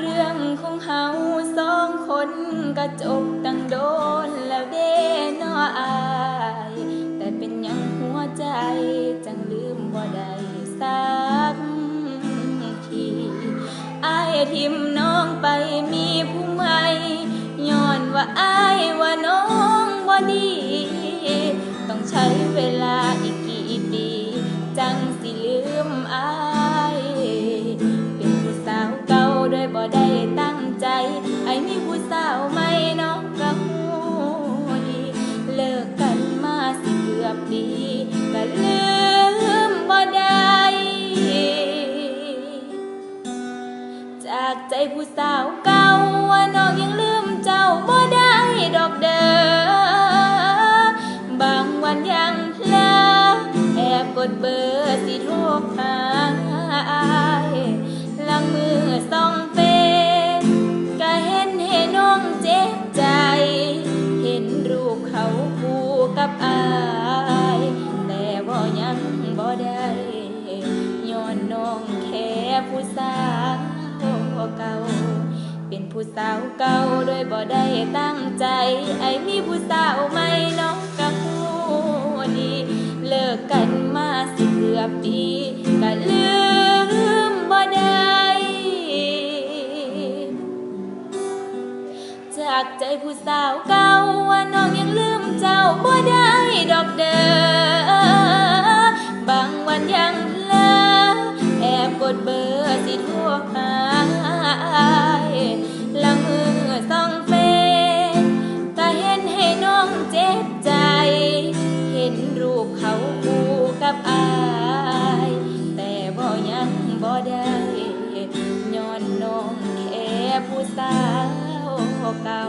เรื่องของเฮาสองคนก็จบตั้งโดนแล้วเด้นออาย แต่เป็นยังหัวใจ จังลืมบ่ได้สักทีอายทิมน้องไปมีผู้ใหม่ย้อนว่าอายว่าน้องบ่ดี ต้องใช้เวลาอีกกี่ปี จังสิลืมอาย บ่ได้ตั้งใจ ไอ้มีผู้สาวใหม่น้องก็หูดี เลิกกันมาสิเกือบปีก็ลืมบ่ได้ จากใจผู้สาวเก่าว่าน้องยังลืมเจ้าบ่ได้ดอกเด้อบางวันยังเพลอแอบกดเบอร์สิโทรหา กับอายแต่บ่ยังบ่ได้ย้อนน้องแค่ผู้สาวเก่า เป็นผู้สาวเก่าโดยบ่ได้ตั้งใจ ไอ้มีผู้สาวใหม่น้องก็หูดี เลิกกันมาสิเกือบปีก็ลืม จากใจผู้สาวเก่าว่าน้องยังลืมเจ้าบ่ได้ดอกเด้อบางวันยังเพลอแอบกดเบอร์สิทรหาอายลังมือส่องเฟซก็เห็นให้น้องเจ็บใจ เห็นรูปเขาคู่กับอาย แต่บ่ยังบ่ได้ย้อนน้องแค่ผู้สาว เก่า